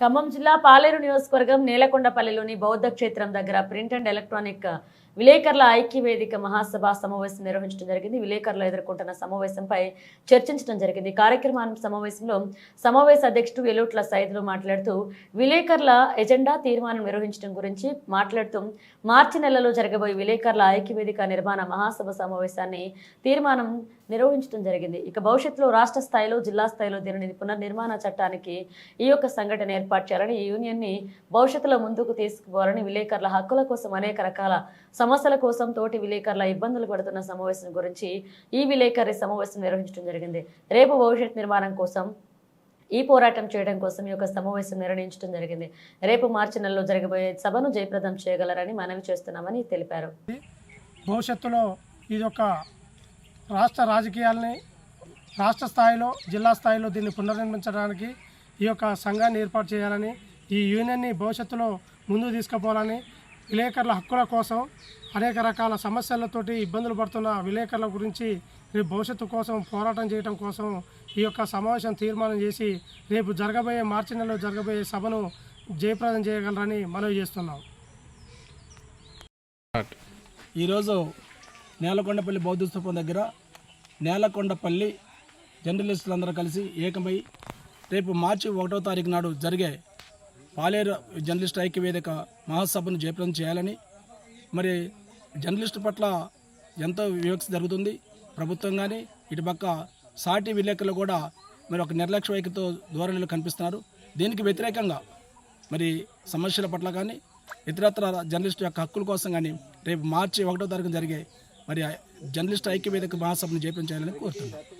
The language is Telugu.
ఖమ్మం జిల్లా పాలేరు నియోజకవర్గం నేలకొండపల్లిలోని బౌద్ధ క్షేత్రం దగ్గర ప్రింట్ అండ్ ఎలక్ట్రానిక్ విలేకరుల ఐక్య వేదిక మహాసభ సమావేశం నిర్వహించడం జరిగింది. విలేకరులు ఎదుర్కొంటున్న సమావేశంపై చర్చించడం జరిగింది. కార్యక్రమం సమావేశంలో సమావేశ అధ్యక్షుడు ఎలుట్ల సైదులు మాట్లాడుతూ విలేకరుల ఎజెండా తీర్మానం నిర్వహించడం గురించి మాట్లాడుతూ మార్చి నెలలో జరగబోయే విలేకరుల ఐక్య వేదిక నిర్మాణ మహాసభ సమావేశాన్ని తీర్మానం నిర్వహించడం జరిగింది. ఇక భవిష్యత్తులో రాష్ట్ర స్థాయిలో జిల్లా స్థాయిలో దీనిని పునర్నిర్మాణ చట్టానికి ఈ యొక్క సంఘటన ఏర్పాటు చేయాలని ఈ యూనియన్ని భవిష్యత్తులో ముందుకు తీసుకుపోవాలని విలేకరుల హక్కుల కోసం అనేక రకాల సమస్యల కోసం తోటి విలేకరుల ఇబ్బందులు పడుతున్న సమావేశం గురించి ఈ విలేకరి సమావేశం నిర్వహించడం జరిగింది. రేపు భవిష్యత్ నిర్మాణం కోసం ఈ పోరాటం చేయడం కోసం ఈ యొక్క సమావేశం నిర్ణయించడం జరిగింది. రేపు మార్చి నెలలో జరగబోయే సభను జయప్రదం చేయగలరని మనవి చేస్తున్నామని తెలిపారు. భవిష్యత్తులో ఇది ఒక రాష్ట్ర రాజకీయాల్ని రాష్ట్ర స్థాయిలో జిల్లా స్థాయిలో దీన్ని పునర్నిర్మించడానికి ఈ యొక్క సంఘాన్ని ఏర్పాటు చేయాలని ఈ యూనియన్ని భవిష్యత్తులో ముందుకు తీసుకుపోవాలని విలేకరుల హక్కుల కోసం అనేక రకాల సమస్యలతోటి ఇబ్బందులు పడుతున్న విలేకరుల గురించి రేపు భవిష్యత్తు కోసం పోరాటం చేయడం కోసం ఈ యొక్క సమావేశం తీర్మానం చేసి రేపు జరగబోయే మార్చి నెలలో జరగబోయే సభను జయప్రదం చేయగలరని మనవి చేస్తున్నాం. ఈరోజు నేలకొండపల్లి బౌద్ధ స్థూపం దగ్గర నేలకొండపల్లి జర్నలిస్టులందరూ కలిసి ఏకమై రేపు మార్చి ఒకటో తారీఖు నాడు జరిగే పాలేరు జర్నలిస్ట్ ఐక్య వేదిక మహాసభను జయప్రదం చేయాలని మరి జర్నలిస్టు పట్ల ఎంతో వివక్ష జరుగుతుంది. ప్రభుత్వం కానీ ఇటుపక్క సాటి విలేకరులు కూడా మరి ఒక నిర్లక్ష్య వైఖరితో ధోరణిలో కనిపిస్తున్నారు. దీనికి వ్యతిరేకంగా మరి సమస్యల పట్ల కానీ ఇతరత్ర జర్నలిస్ట్ యొక్క హక్కుల కోసం కానీ రేపు మార్చి ఒకటో తారీఖు జరిగే మరి జర్నలిస్ట్ ఐక్య వేదిక మహాసభను జయప్రదం చేయాలని కోరుతున్నాను